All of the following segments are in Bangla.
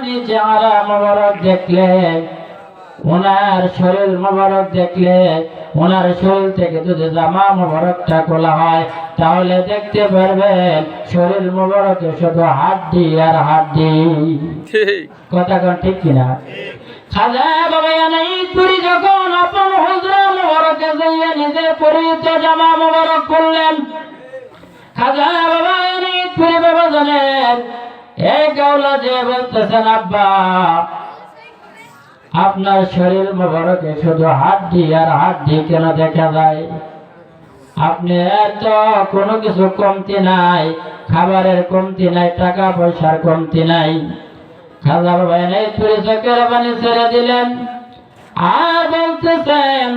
নুরানি চেহারা মোবারক দেখলে ওনার শরীর মোবারক দেখলে ওনার শরীর থেকে যদি জামা মোবারকটা খোলা হয় তাহলে দেখতে পারবেন শরীর মোবারকে শুধু হাড্ডি আর হাড্ডি। কথা কোন ঠিক কিনা? খাজা বাবা তুই যখন আপন হুজরা মোবারকে যাইয়া নিজে পরিহিত জামা মোবারক করলেন খাজা বাবা নাই তুই বাবা জানেন আপনার শরীর মোবারকে শুধু হাড্ডি আর হাড্ডি কেন দেখা যায়? আপনি এত কোনো কিছু কমতি নাই, খাবারের কমতি নাই টাকা পয়সার কমতি নাই।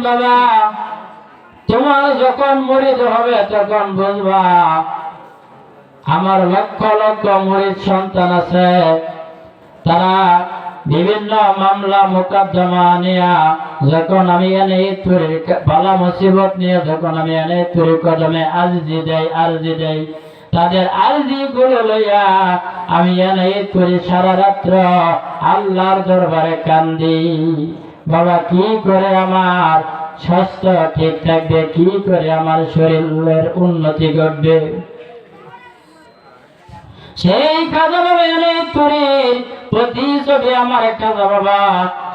বাবা, তোমার যখন মরিদ হবে তখন বুঝবা আমার লক্ষ লক্ষ মরিদ সন্তান আছে। তারা বিভিন্ন মামলা মোকদ্দমা নিয়া যখন আমি এনে ইতুরের বালা মুসিবত নিয়ে যখন আমি এনে ইতুরের কদমে আরজি দেই আরজি দেই, তাদের আরজি গুলো লইয়া আমি এনে ইতুরি সারা রাত্র আল্লাহর দরবারে কান্দি। বাবা, কি করে আমার স্বাস্থ্য ঠিক থাকবে? কি করে আমার শরীরের উন্নতি ঘটবে? সেই খাজা বাবা তুরির প্রতিছবি আমার খাজা বাবা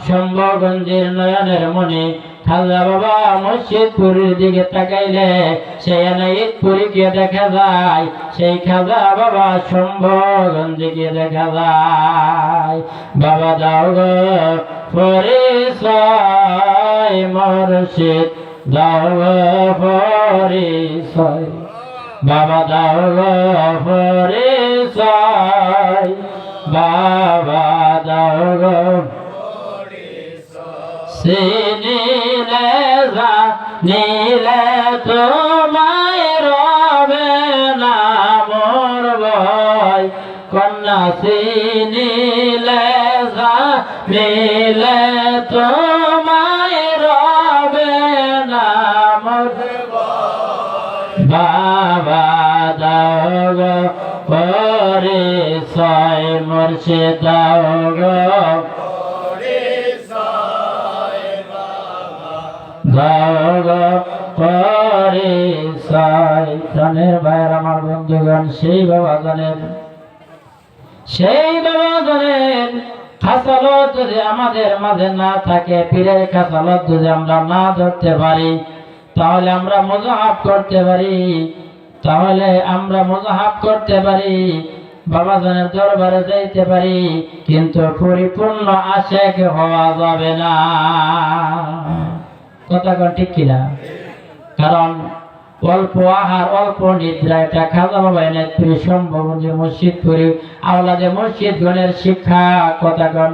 শম্ভগঞ্জের নয়নের মনে। খাজা বাবা মসজিদপুরের দিকে তাকাইলে সেই এনে পুরীকে দেখা যায়, সেই খাজা বাবা শম্ভগঞ্জকে দেখা যায়। বাবা দাও গো পরিচয় মরশিদ দাও গো পরিচয় বাবা দাও গো পরিচয় বাবা দাও সিনিলে যা, নীলে তোমায় রবে না মোর ভয়। কন্যা সিনিলে যা, নীলে তোমায় রবে না মোর বাবা গো। পরিচয় জানের ভাইয়ের আমার বন্ধুগণ, সেই বাবা জানেন, সেই বাবা জানেন, খাসালত যদি আমাদের মাঝে না থাকে, পীরের খাসালত যদি আমরা না ধরতে পারি, তাহলে আমরা মজাহাব করতে পারি। তাহলে আমরা মজাহাব করতে পারি বাবা জানের দরবারে যাইতে পারি, কিন্তু পরিপূর্ণ আশেক হওয়া যাবে না। কথা কোন ঠিক কিনা? কারণ অল্প আহার, অল্প নিদ্রা এটা খাজা বাবা এনে তুই সম্ভব যে মসজিদ করি, আওলাদে মসজিদ গণের শিক্ষা, কথা কন।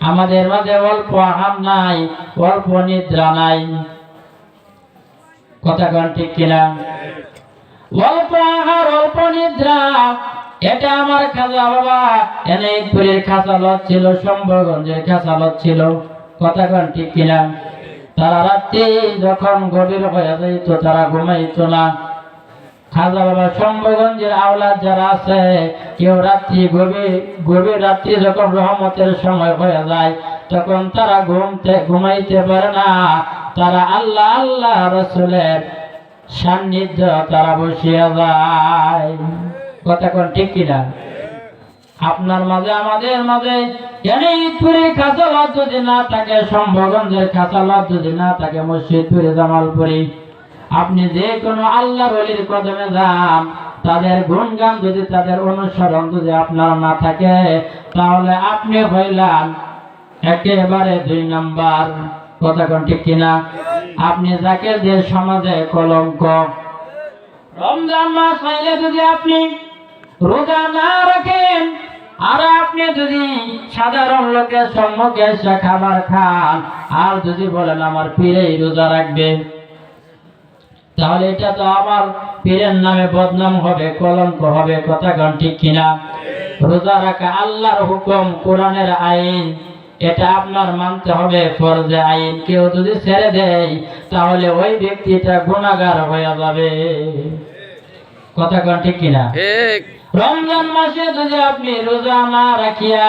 আমাদের মাঝে অল্প আহার নাই, অল্প নিদ্রা নাই। কথা কন ঠিক কিনা? অল্প আহার, অল্প নিদ্রা, এটা আমার খাজা বাবা এনে পুরীর খাসালত ছিল সম্ভগঞ্জের খাসালত ছিল। কথা কন ঠিক কিনা? তারা রাত্রি যখন গভীর হয়ে যাইতো, তারা ঘুমাইতো না। খাজা বাবা শম্ভগঞ্জের আওলাদ যারা আছে, কেউ রাত্রি গভীর গভীর রাত্রি যখন রহমতের সময় হয়ে যায়, তখন তারা ঘুমতে, ঘুমাইতে পারে না। তারা আল্লাহ আল্লাহ রসুলের সান্নিধ্য তারা বসিয়া যায়। কথা কোন ঠিক কিনা? আপনার মাঝে, আমাদের মাঝে ইটপুরি খাসালাত যদি না থাকে সম্ভগঞ্জের খাসালাত যদি না থাকে, মসজিদপুরে জামালপুরি, আপনি যে কোনো আল্লাহ বলির কদমে যান, তাদের গুণগান যদি, তাদের অনুসরণ যদি আপনার না থাকে, তাহলে আপনি হইলাম একেবারে দুই নাম্বার। কথা কোন ঠিক কিনা? আপনি যাকে যে সমাজে কলঙ্ক। রমজান মাস পাইলে যদি আপনি রোজা না রাখেন, আর আপনি যদি সাধারণ লোকের সম্মুখে এসে খাবার খান, আর যদি বলেন আমার পীরেই রোজা রাখবে, তাহলে এটা তো আমার পীরের নামে বদনাম হবে, কলঙ্ক হবে, কথা গান ঠিক কিনা? রোজা রাখা আল্লাহর হুকুম, কোরআনের আইন। এটা আপনার মানতে হবে ফরজে আইন। কেউ যদি ছেড়ে দেয় তাহলে ওই ব্যক্তিটা গুণাগার হয়ে যাবে। কথা কন ঠিক কিনা? রমজান মাসে যদি আপনি রোজা না রাখিয়া